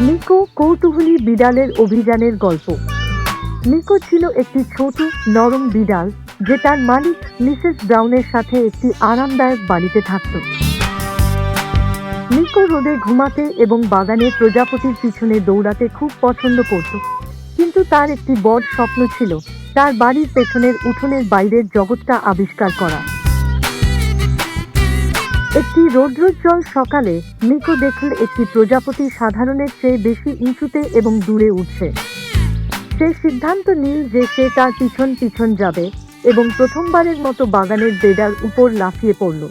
নিকো কৌতূহলী বিড়ালের অভিযানের গল্প। নিকো ছিল একটি ছোট, নরম বিড়াল, যে তার মালিক মিসেস ব্রাউনের সাথে একটি আরামদায়ক বাড়িতে থাকত। নিকো রোদে ঘুমাতে এবং বাগানের প্রজাপতির পিছনে দৌড়াতে খুব পছন্দ করত। কিন্তু তার একটি বড় স্বপ্ন ছিল, তার বাড়ির পেছনের উঠোনের বাইরের জগৎটা আবিষ্কার করা। একটি রৌদ্রোজ্জ্বল সকালে নিকো দেখল একটি প্রজাপতি সাধারণের চেয়ে বেশি উঁচুতে এবং দূরে উঠছে। সে সিদ্ধান্ত নিল যে সে তার পিছন পিছন যাবে এবং প্রথমবারের মতো বাগানের বেডার উপর লাফিয়ে পড়ল।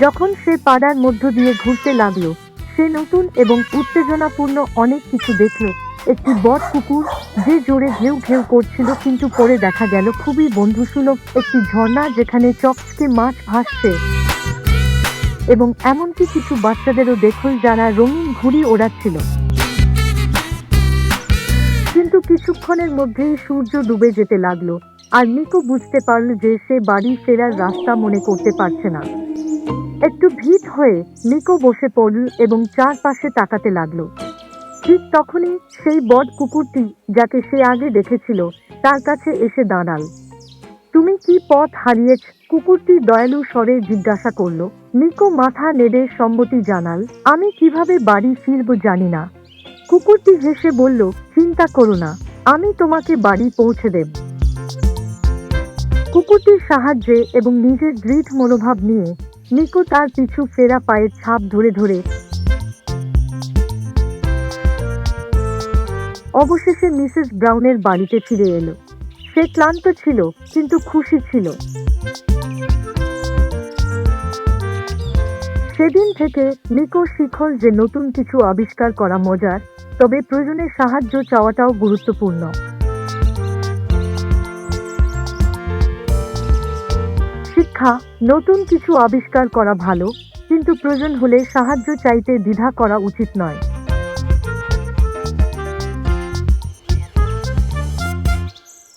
যখন সে পাড়ার মধ্য দিয়ে ঘুরতে লাগল, সে নতুন এবং উত্তেজনাপূর্ণ অনেক কিছু দেখল। একটি বট কুকুর যে জোরে ঘেউ ঘেউ করছিল কিন্তু পরে দেখা গেল খুবই বন্ধুসুলভ একটি ঝর্ণা যেখানে চকচকে মাছ ভাসছে। এবং এমনকি কিছু বাচ্চাদেরও দেখল যারা রঙিন ঘুড়ি ওড়াচ্ছিল। কিন্তু কিছুক্ষণের মধ্যেই সূর্য ডুবে যেতে লাগল। আর নিকো বুঝতে পারল যে সে বাড়ি ফেরার রাস্তা মনে করতে পারছে না। একটু ভিত হয়ে নিকো বসে পড়ল এবং চারপাশে তাকাতে লাগল। ঠিক তখনই সেই বড কুকুরটি, যাকে সে আগে দেখেছিল, তার কাছে এসে দাঁড়াল। তুমি কি পথ হারিয়েছ? কুকুরটি দয়ালু স্বরে জিজ্ঞাসা করল। নিকো মাথা নেড়ে সম্মতি জানাল। আমি কীভাবে বাড়ি ফিরব জানি না। কুকুরটি হেসে বলল, চিন্তা করো না, আমি তোমাকে বাড়ি পৌঁছে দেব। কুকুরটির সাহায্যে এবং নিজের দৃঢ় মনোভাব নিয়ে নিকো তার পিছু ফেরা পায়ের ছাপ ধরে ধরে অবশেষে মিসেস ব্রাউনের বাড়িতে ফিরে এলো। সে ক্লান্ত ছিল, কিন্তু খুশি ছিল। সেদিন থেকে নিকো শিখল যে নতুন কিছু আবিষ্কার করা মজার, তবে প্রয়োজনে সাহায্য চাওয়াটাও গুরুত্বপূর্ণ। শিক্ষা, নতুন কিছু আবিষ্কার করা ভালো, কিন্তু প্রয়োজন হলে সাহায্য চাইতে দ্বিধা করা উচিত নয়।